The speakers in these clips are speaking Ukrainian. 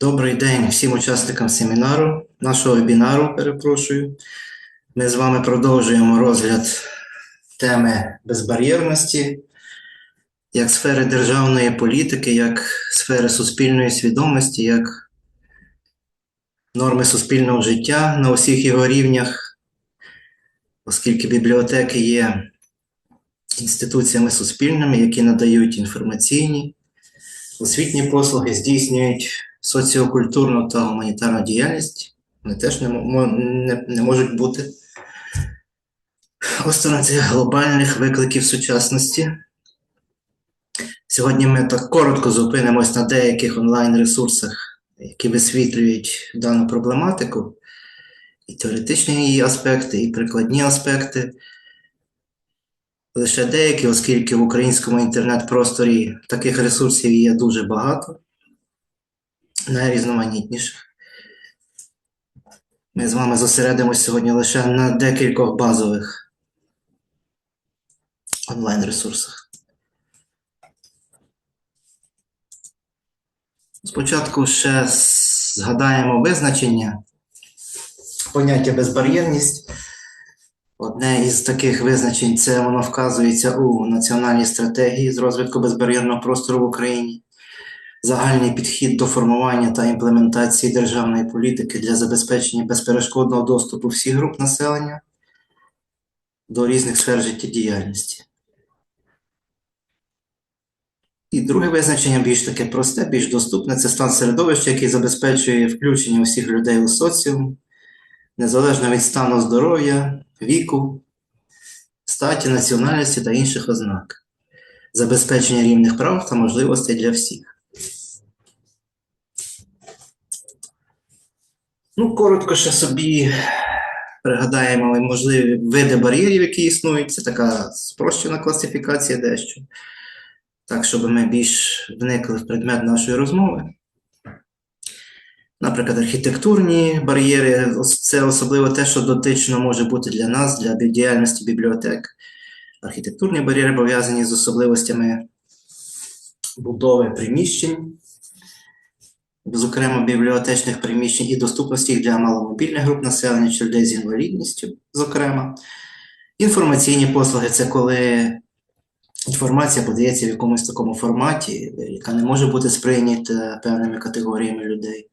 Добрий день всім учасникам семінару, нашого вебінару, перепрошую. Ми з вами продовжуємо розгляд теми безбар'єрності як сфери державної політики, як сфери суспільної свідомості, як норми суспільного життя на усіх його рівнях, оскільки бібліотеки є інституціями суспільними, які надають інформаційні, освітні послуги, здійснюють соціокультурну та гуманітарну діяльність, вони теж не, не, не можуть бути цих глобальних викликів сучасності. Сьогодні ми так коротко зупинимось на деяких онлайн-ресурсах, які висвітлюють дану проблематику, і теоретичні її аспекти, і прикладні аспекти. Лише деякі, оскільки в українському інтернет-просторі таких ресурсів є дуже багато найрізноманітніших. Ми з вами зосередимось сьогодні лише на декількох базових онлайн-ресурсах. Спочатку ще згадаємо визначення поняття безбар'єрність. Одне із таких визначень це воно вказується у національній стратегії з розвитку безбар'єрного простору в Україні загальний підхід до формування та імплементації державної політики для забезпечення безперешкодного доступу всіх груп населення до різних сфер життєдіяльності. І друге визначення більш таке просте, більш доступне це стан середовища, який забезпечує включення усіх людей у соціум, незалежно від стану здоров'я, віку, статі, національності та інших ознак, забезпечення рівних прав та можливостей для всіх. Ну, коротко ще собі пригадаємо можливі види бар'єрів, які існують. Це така спрощена класифікація дещо. Так, щоб ми більш вникли в предмет нашої розмови. Наприклад, архітектурні бар'єри це особливо те, що дотично може бути для нас, для діяльності бібліотек. Архітектурні бар'єри пов'язані з особливостями будови приміщень, зокрема бібліотечних приміщень і доступності їх для маломобільних груп населення чи людей з інвалідністю, зокрема. Інформаційні послуги це коли інформація подається в якомусь такому форматі, яка не може бути сприйнята певними категоріями людей.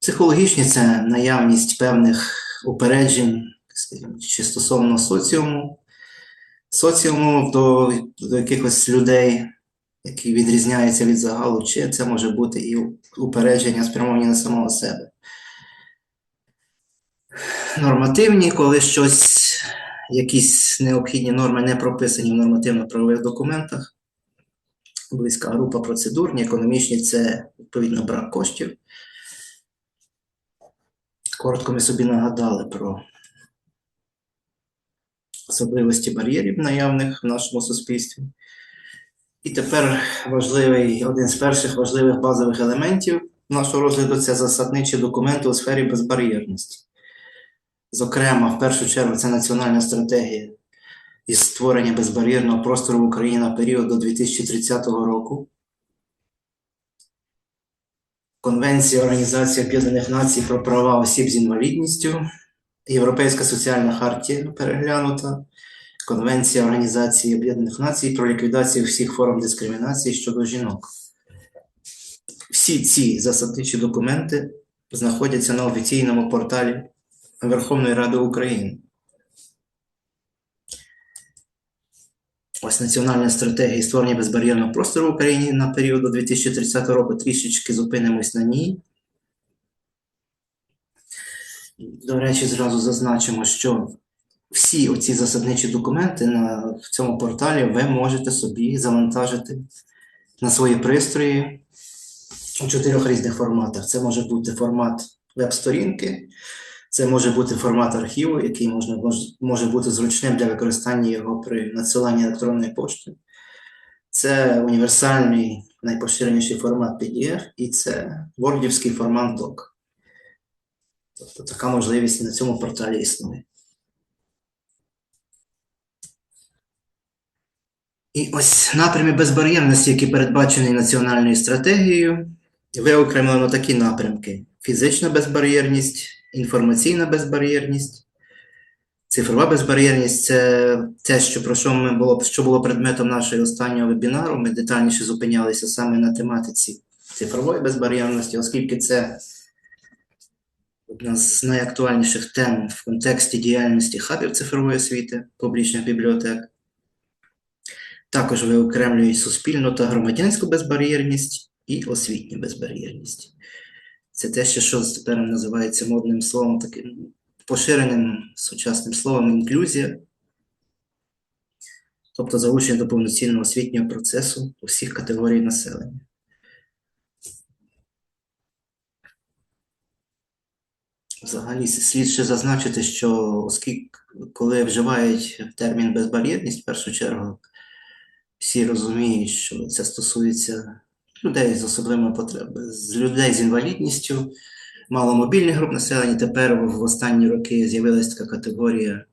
Психологічні це наявність певних упереджень, скажімо, чи стосовно соціуму, соціуму до, до якихось людей, які відрізняються від загалу, чи це може бути і упередження спрямовані на самого себе. Нормативні, коли щось, якісь необхідні норми не прописані в нормативно-правових документах. Близька група процедурні, економічні це відповідно брак коштів. Коротко ми собі нагадали про особливості бар'єрів наявних в нашому суспільстві. І тепер важливий, один з перших важливих базових елементів нашого розгляду це засадничі документи у сфері безбар'єрності. Зокрема, в першу чергу, це національна стратегія із створення безбар'єрного простору в Україні на період до 2030 року. Конвенція Організації Об'єднаних Націй про права осіб з інвалідністю, Європейська соціальна хартія переглянута, Конвенція Організації Об'єднаних Націй про ліквідацію всіх форм дискримінації щодо жінок. Всі ці засадничі документи знаходяться на офіційному порталі Верховної Ради України. Ось національна стратегія створення безбар'єрного простору в Україні на період до 2030 року. Трішечки зупинимось на ній. До речі, зразу зазначимо, що всі оці засадничі документи на, в цьому порталі ви можете собі завантажити на свої пристрої у чотирьох різних форматах. Це може бути формат веб-сторінки, це може бути формат архіву, який можна, мож- може бути зручним для використання його при надсиланні електронної пошти. Це універсальний найпоширеніший формат PDF, і це вордівський формат doc. Тобто така можливість на цьому порталі існує. І ось напрямі безбар'єрності, які передбачені національною стратегією, виокремлено такі напрямки: фізична безбар'єрність, інформаційна безбар'єрність, цифрова безбар'єрність це те, що про що ми було, що було предметом нашого останнього вебінару. Ми детальніше зупинялися саме на тематиці цифрової безбар'єрності, оскільки це одна з найактуальніших тем в контексті діяльності хабів цифрової освіти, публічних бібліотек. Також виокремлюють суспільну та громадянську безбар'єрність і освітню безбар'єрність. Це те, що, тепер називається модним словом, таким поширеним сучасним словом інклюзія, тобто залучення до повноцінного освітнього процесу усіх категорій населення. Взагалі, слід ще зазначити, що оскільки коли вживають термін безбар'єрність, в першу чергу, всі розуміють, що це стосується людей з особливими потребами, з людей з інвалідністю, маломобільних груп населення. Тепер в останні роки з'явилася така категорія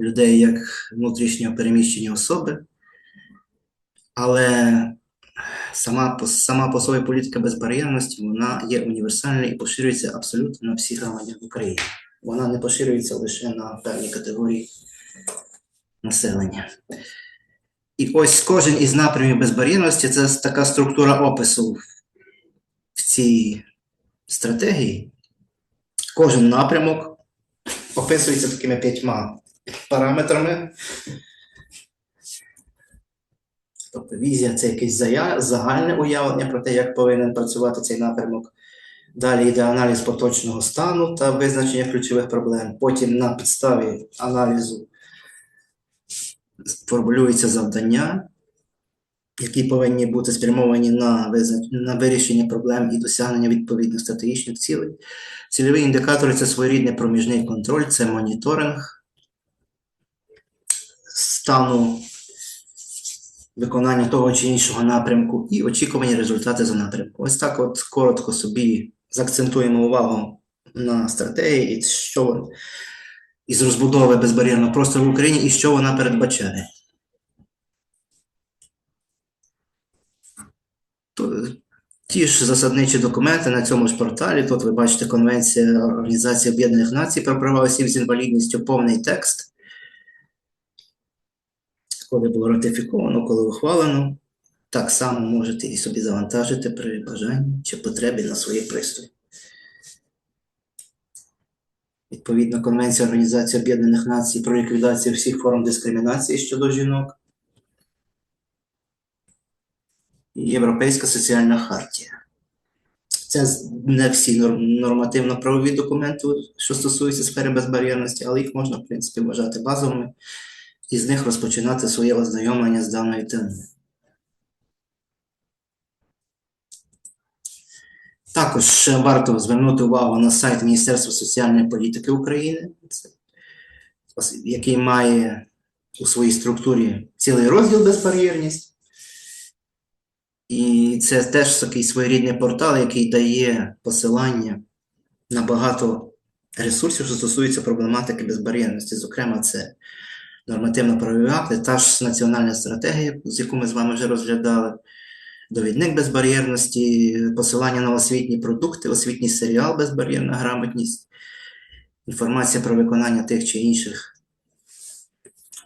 людей як внутрішньо переміщені особи. Але сама, сама по собі політика безбар'єрності вона є універсальною і поширюється абсолютно на всіх громадян України. Вона не поширюється лише на певні категорії населення. І ось кожен із напрямів безбар'єрності це така структура опису в цій стратегії. Кожен напрямок описується такими п'ятьма параметрами. Тобто візія це якесь загальне уявлення про те, як повинен працювати цей напрямок. Далі йде аналіз поточного стану та визначення ключових проблем. Потім на підставі аналізу формулюються завдання, які повинні бути спрямовані на, на вирішення проблем і досягнення відповідних стратегічних цілей. Цільові індикатори це своєрідний проміжний контроль, це моніторинг стану виконання того чи іншого напрямку і очікувані результати за напрямку. Ось так, от коротко собі заакцентуємо увагу на стратегії, і що із розбудови безбар'єрного простору в Україні і що вона передбачає. Ті ж засадничі документи на цьому ж порталі. Тут ви бачите Конвенція Організації Об'єднаних Націй про права осіб з інвалідністю, повний текст. Коли було ратифіковано, коли ухвалено. Так само можете і собі завантажити при бажанні чи потребі на свої пристрої. Відповідно, Конвенція Організації Об'єднаних Націй про ліквідацію всіх форм дискримінації щодо жінок. І Європейська соціальна хартія. Це не всі нормативно-правові документи, що стосуються сфери безбар'єрності, але їх можна, в принципі, вважати базовими і з них розпочинати своє ознайомлення з даною темою. Також варто звернути увагу на сайт Міністерства соціальної політики України, який має у своїй структурі цілий розділ безбар'єрність. І це теж такий своєрідний портал, який дає посилання на багато ресурсів, що стосуються проблематики безбар'єрності. Зокрема, це нормативно-правові акти, та ж національна стратегія, з яку ми з вами вже розглядали, довідник безбар'єрності, посилання на освітні продукти, освітній серіал Безбар'єрна грамотність, інформація про виконання тих чи інших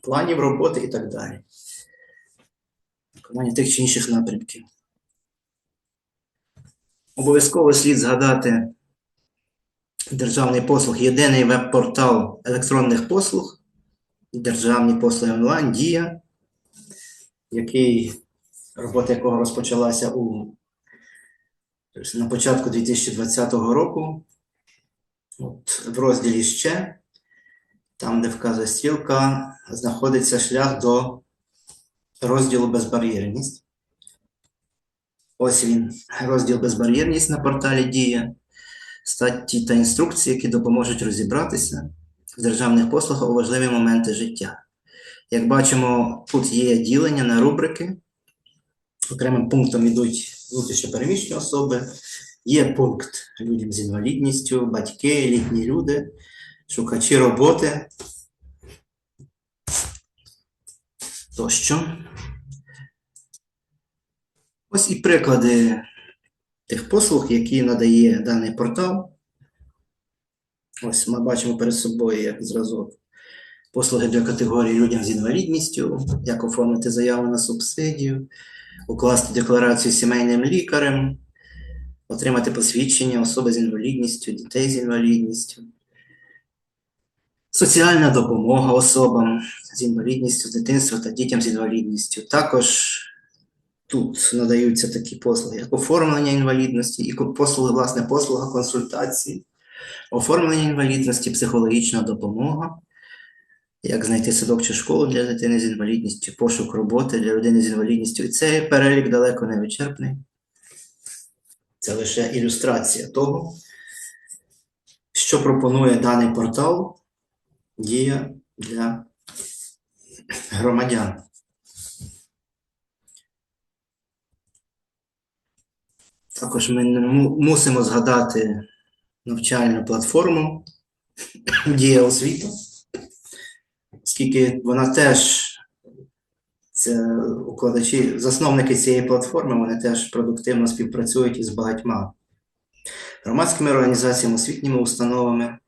планів роботи і так далі. Виконання тих чи інших напрямків. Обов'язково слід згадати державний послуг, єдиний веб-портал електронних послуг, державні послуги онлайн, Дія, який робота якого розпочалася у тобто на початку 2020 року. От, в розділі ще, там, де вказує стрілка, знаходиться шлях до розділу безбар'єрність. Ось він, розділ безбар'єрність на порталі Дія, статті та інструкції, які допоможуть розібратися в державних послугах у важливі моменти життя. Як бачимо, тут є ділення на рубрики. Окремим пунктом йдуть внутрішньопереміщені особи, є пункт людям з інвалідністю, батьки, літні люди, шукачі роботи. тощо. Ось і приклади тих послуг, які надає даний портал. Ось ми бачимо перед собою як зразок послуги для категорії людям з інвалідністю, як оформити заяву на субсидію, укласти декларацію сімейним лікарем, отримати посвідчення особи з інвалідністю, дітей з інвалідністю, соціальна допомога особам з інвалідністю з дитинства та дітям з інвалідністю. Також тут надаються такі послуги, як оформлення інвалідності і послуги, власне, послуга консультації, оформлення інвалідності, психологічна допомога, як знайти садок чи школу для дитини з інвалідністю, пошук роботи для людини з інвалідністю. І цей перелік далеко не вичерпний. Це лише ілюстрація того, що пропонує даний портал Дія для громадян. Також ми мусимо згадати навчальну платформу Дія освіта, оскільки вона теж, це укладачі, засновники цієї платформи, вони теж продуктивно співпрацюють із багатьма громадськими організаціями, освітніми установами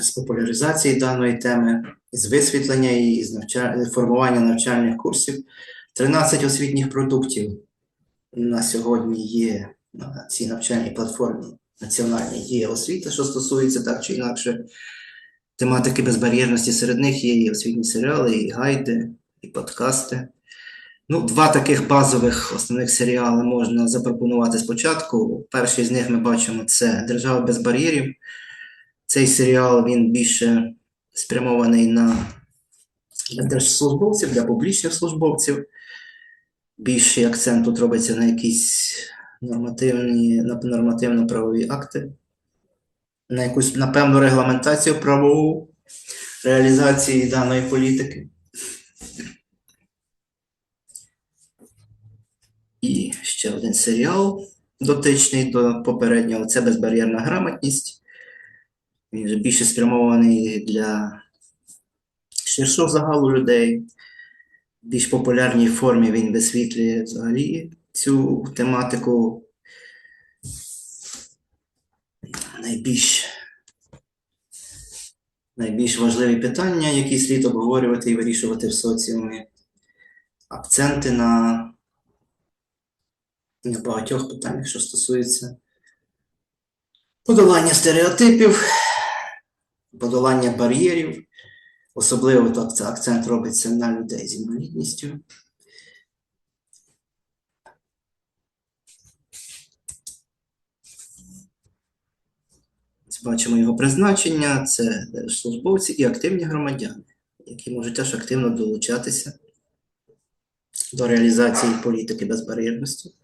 з популяризації даної теми, з висвітлення її, з навча... формування навчальних курсів. 13 освітніх продуктів на сьогодні є на цій навчальній платформі національній є освіта, що стосується так чи інакше тематики безбар'єрності. Серед них є і освітні серіали, і гайди, і подкасти. Ну, два таких базових основних серіали можна запропонувати спочатку. Перший з них ми бачимо це Держава без бар'єрів. Цей серіал він більше спрямований на держслужбовців, для публічних службовців. Більший акцент тут робиться на якісь нормативні, на нормативно-правові акти, на якусь, напевно, регламентацію правову реалізації даної політики. І ще один серіал дотичний до попереднього це безбар'єрна грамотність. Він вже більше спрямований для ширшого загалу людей. В більш популярній формі він висвітлює взагалі цю тематику. Найбільш, найбільш важливі питання, які слід обговорювати і вирішувати в соціумі. Акценти на, на багатьох питаннях, що стосуються подолання стереотипів, подолання бар'єрів. Особливо акцент робиться на людей з інвалідністю. Бачимо його призначення, це службовці і активні громадяни, які можуть теж активно долучатися до реалізації політики безбар'єрності.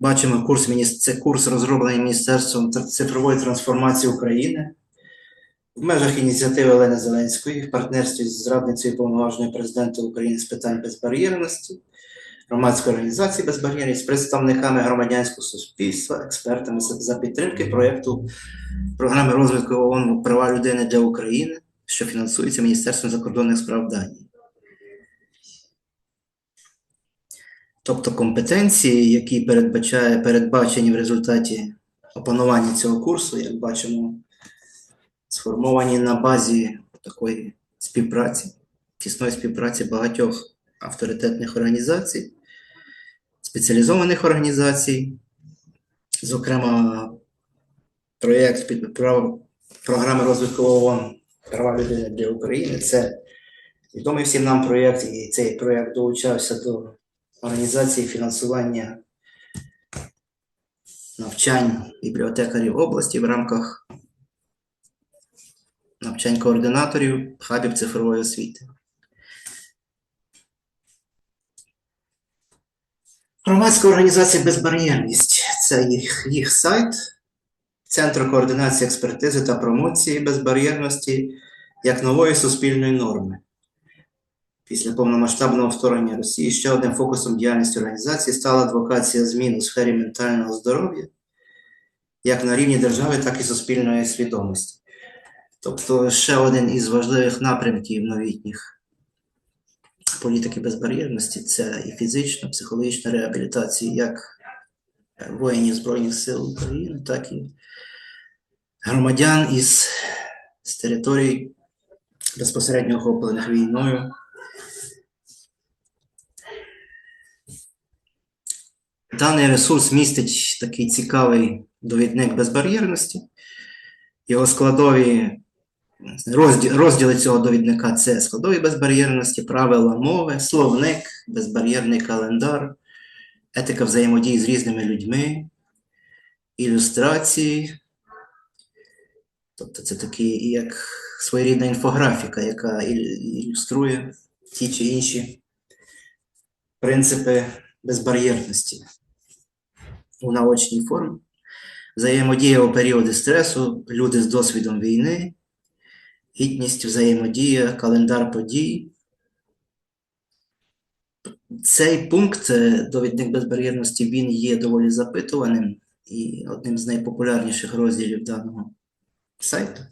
Бачимо курс це курс розроблений Міністерством цифрової трансформації України в межах ініціативи Олени Зеленської в партнерстві з радницею повноважної президента України з питань безбар'єрності, громадської організації безбар'єрність представниками громадянського суспільства, експертами за підтримки проєкту програми розвитку ООН права людини для України, що фінансується Міністерством закордонних справ Данії. Тобто компетенції, які передбачає, передбачені в результаті опанування цього курсу, як бачимо, сформовані на базі такої співпраці, тісної співпраці багатьох авторитетних організацій, спеціалізованих організацій, зокрема, проєкт програми розвитку ООН права людини для України. Це відомий всім нам проєкт, і цей проєкт долучався до організації фінансування навчань бібліотекарів області в рамках навчань координаторів хабів цифрової освіти. Громадська організація Безбар'єрність це їх, їх сайт Центру координації експертизи та промоції безбар'єрності як нової суспільної норми. Після повномасштабного вторгнення Росії ще одним фокусом діяльності організації стала адвокація змін у сфері ментального здоров'я як на рівні держави, так і суспільної свідомості. Тобто ще один із важливих напрямків новітніх політики безбар'єрності це і фізична, психологічна реабілітація як воїнів Збройних сил України, так і громадян із, з територій безпосередньо охоплених війною. Даний ресурс містить такий цікавий довідник безбар'єрності. Його складові розділ, розділи цього довідника це складові безбар'єрності, правила мови, словник, безбар'єрний календар, етика взаємодії з різними людьми, ілюстрації. Тобто це такі як своєрідна інфографіка, яка ілюструє ті чи інші принципи безбар'єрності у наочній формі. Взаємодія у періоди стресу, люди з досвідом війни, гідність, взаємодія, календар подій. Цей пункт, е, довідник безбар'єрності, він є доволі запитуваним і одним з найпопулярніших розділів даного сайту.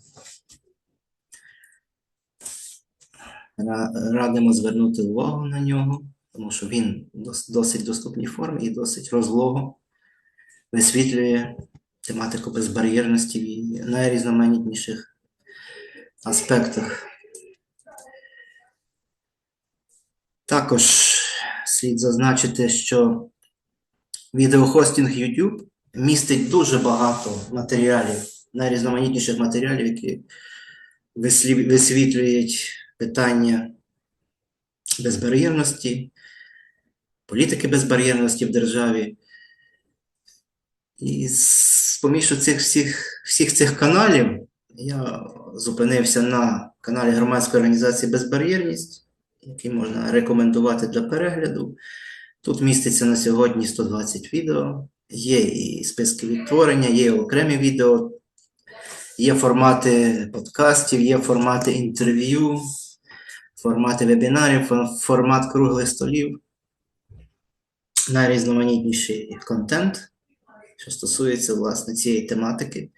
Радимо звернути увагу на нього, тому що він дос- досить доступній формі і досить розлого висвітлює тематику безбар'єрності в її найрізноманітніших аспектах. Також слід зазначити, що відеохостинг YouTube містить дуже багато матеріалів, найрізноманітніших матеріалів, які висвітлюють питання безбар'єрності, політики безбар'єрності в державі. І з поміж цих всіх, всіх цих каналів я зупинився на каналі громадської організації Безбар'єрність, який можна рекомендувати для перегляду. Тут міститься на сьогодні 120 відео, є і списки відтворення, є окремі відео, є формати подкастів, є формати інтерв'ю, формати вебінарів, формат круглих столів, найрізноманітніший контент, що стосується власне цієї тематики.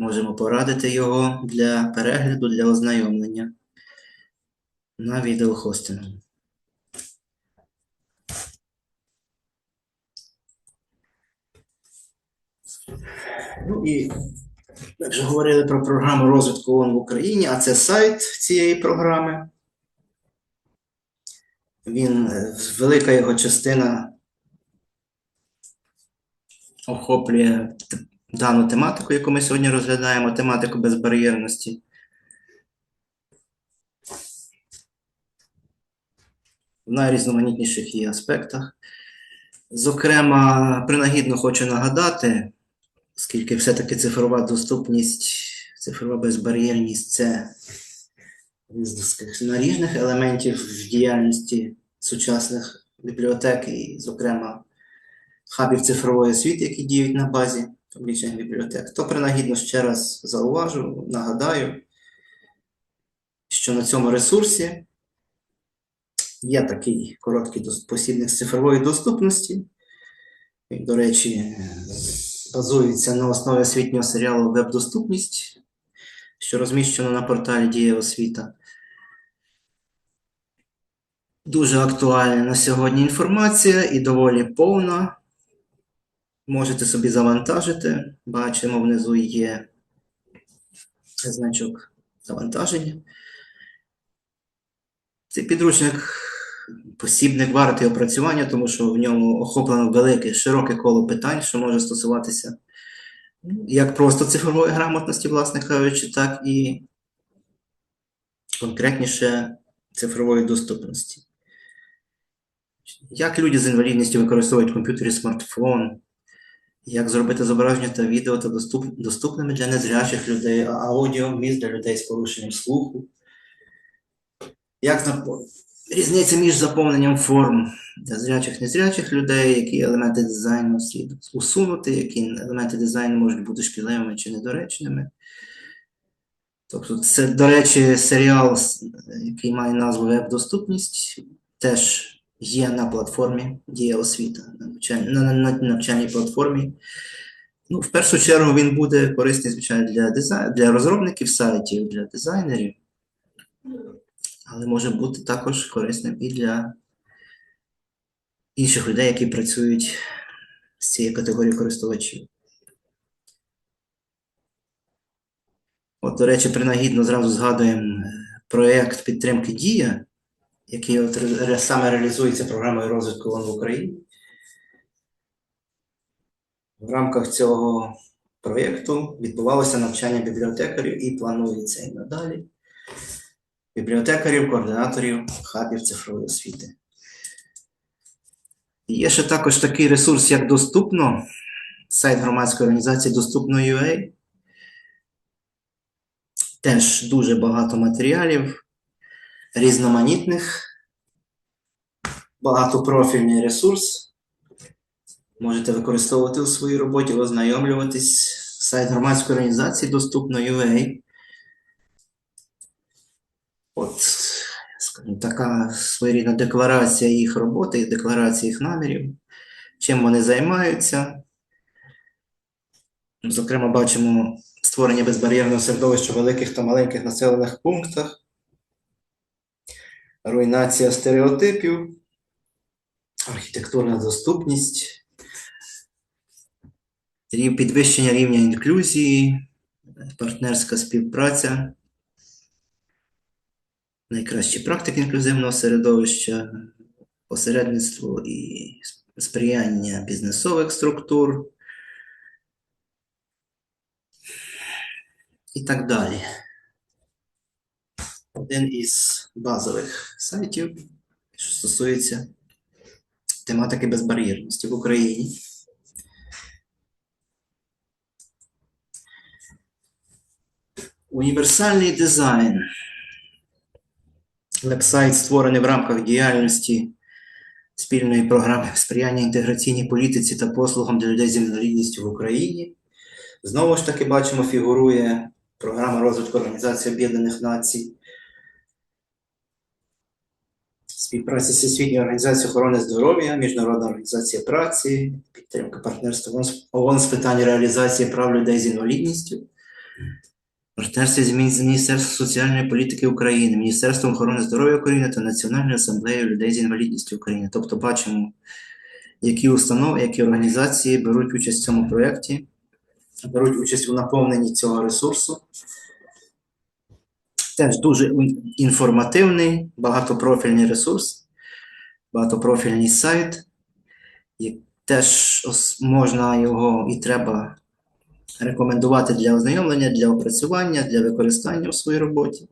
Можемо порадити його для перегляду, для ознайомлення на відеохостингу. Ну і ми вже говорили про програму розвитку ООН в Україні, а це сайт цієї програми. Він, е, велика його частина охоплює дану тематику, яку ми сьогодні розглядаємо, тематику безбар'єрності. В найрізноманітніших її аспектах. Зокрема, принагідно хочу нагадати, оскільки все-таки цифрова доступність, цифрова безбар'єрність це з наріжних елементів в діяльності сучасних бібліотек, і, зокрема, хабів цифрової освіти, які діють на базі публічних бібліотек. То принагідно ще раз зауважу, нагадаю, що на цьому ресурсі є такий короткий посібник з цифрової доступності. До речі, базується на основі освітнього серіалу Веб-доступність, що розміщено на порталі Дія освіта. Дуже актуальна на сьогодні інформація і доволі повна. Можете собі завантажити. Бачимо, внизу є значок завантаження. Цей підручник посібник вартий опрацювання, тому що в ньому охоплено велике, широке коло питань, що може стосуватися ну, як просто цифрової грамотності, власне кажучи, так і конкретніше цифрової доступності. Як люди з інвалідністю використовують комп'ютер і смартфон, як зробити зображення та відео та доступ, доступними для незрячих людей, а аудіо міст для людей з порушенням слуху. Як запо- різниця між заповненням форм для зрячих незрячих людей, які елементи дизайну слід усунути, які елементи дизайну можуть бути шкідливими чи недоречними. Тобто, це, до речі, серіал, який має назву Веб-доступність, теж є на платформі Дія освіта, на на, на, на навчальній платформі. Ну, в першу чергу він буде корисний, звичайно, для дизайн, для розробників сайтів, для дизайнерів. але може бути також корисним і для інших людей, які працюють з цією категорією користувачів. От, до речі, принагідно зразу згадуємо е, проєкт підтримки Дія, який саме реалізується програмою розвитку ООН в Україні. В рамках цього проєкту відбувалося навчання бібліотекарів і планується і надалі. Бібліотекарів, координаторів хабів цифрової освіти. І Є ще також такий ресурс, як доступно, сайт громадської організації Доступно.ua. Теж дуже багато матеріалів, різноманітних, багатопрофільний ресурс. Можете використовувати у своїй роботі, ознайомлюватись. Сайт громадської організації Доступно.ua. От, скажімо, така своєрідна декларація їх роботи, декларація їх намірів, чим вони займаються. Зокрема, бачимо створення безбар'єрного середовища в великих та маленьких населених пунктах, руйнація стереотипів, архітектурна доступність, підвищення рівня інклюзії, партнерська співпраця, найкращі практики інклюзивного середовища, посередництво і сприяння бізнесових структур. і так далі. Один із базових сайтів, що стосується тематики безбар'єрності в Україні. Універсальний дизайн. Веб-сайт створений в рамках діяльності спільної програми сприяння інтеграційній політиці та послугам для людей з інвалідністю в Україні. Знову ж таки, бачимо, фігурує програма розвитку Організації Об'єднаних Націй, співпраця з Всесвітньою організацією охорони здоров'я, Міжнародна організація праці, підтримка партнерства ООН з- питань реалізації прав людей з інвалідністю, партнерство з Міністерством соціальної політики України, Міністерством охорони здоров'я України та Національною асамблеєю людей з інвалідністю України. Тобто бачимо, які установи, які організації беруть участь в цьому проєкті беруть участь у наповненні цього ресурсу. Теж дуже інформативний, багатопрофільний ресурс, багатопрофільний сайт. І теж можна його і треба рекомендувати для ознайомлення, для опрацювання, для використання у своїй роботі.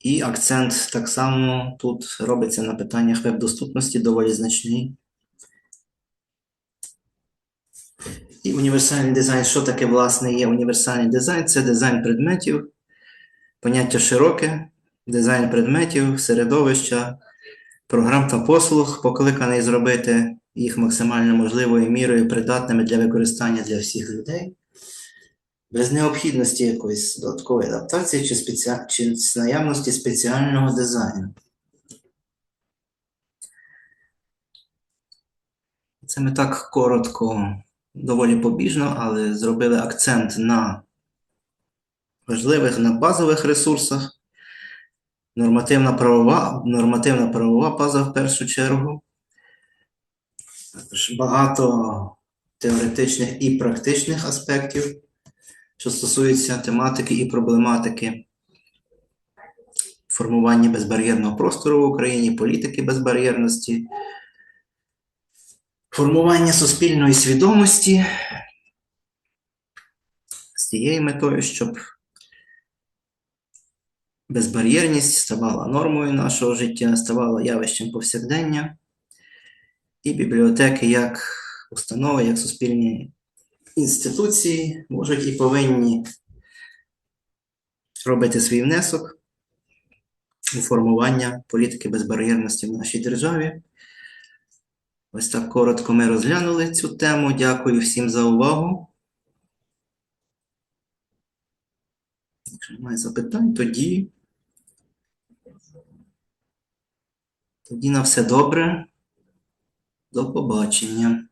І акцент так само тут робиться на питаннях веб-доступності доволі значний. І універсальний дизайн. Що таке, власне, є універсальний дизайн? Це дизайн предметів, поняття широке, дизайн предметів, середовища, програм та послуг, покликаний зробити їх максимально можливою мірою придатними для використання для всіх людей, без необхідності якоїсь додаткової адаптації чи, спеці... чи з наявності спеціального дизайну. Це ми так коротко доволі побіжно, але зробили акцент на важливих, на базових ресурсах. Нормативна правова, нормативна правова база в першу чергу. Також багато теоретичних і практичних аспектів, що стосуються тематики і проблематики формування безбар'єрного простору в Україні, політики безбар'єрності, формування суспільної свідомості з тією метою, щоб безбар'єрність ставала нормою нашого життя, ставала явищем повсякдення, і бібліотеки як установи, як суспільні інституції можуть і повинні робити свій внесок у формування політики безбар'єрності в нашій державі. Ось так коротко ми розглянули цю тему. Дякую всім за увагу. Якщо немає запитань, тоді. Тоді на все добре. До побачення.